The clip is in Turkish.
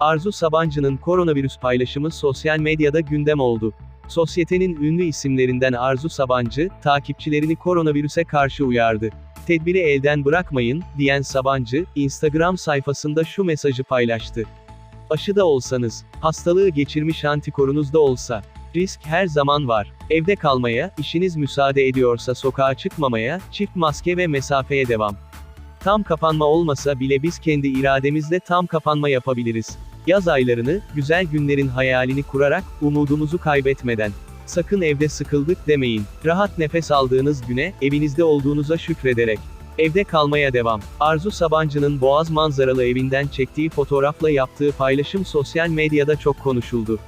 Arzu Sabancı'nın koronavirüs paylaşımı sosyal medyada gündem oldu. Sosyetenin ünlü isimlerinden Arzu Sabancı, takipçilerini koronavirüse karşı uyardı. Tedbiri elden bırakmayın, diyen Sabancı, Instagram sayfasında şu mesajı paylaştı. Aşıda olsanız, hastalığı geçirmiş antikorunuz da olsa, risk her zaman var. Evde kalmaya, işiniz müsaade ediyorsa sokağa çıkmamaya, çift maske ve mesafeye devam. Tam kapanma olmasa bile biz kendi irademizle tam kapanma yapabiliriz. Yaz aylarını, güzel günlerin hayalini kurarak, umudumuzu kaybetmeden. Sakın evde sıkıldık demeyin. Rahat nefes aldığınız güne, evinizde olduğunuza şükrederek. Evde kalmaya devam. Arzu Sabancı'nın Boğaz manzaralı evinden çektiği fotoğrafla yaptığı paylaşım sosyal medyada çok konuşuldu.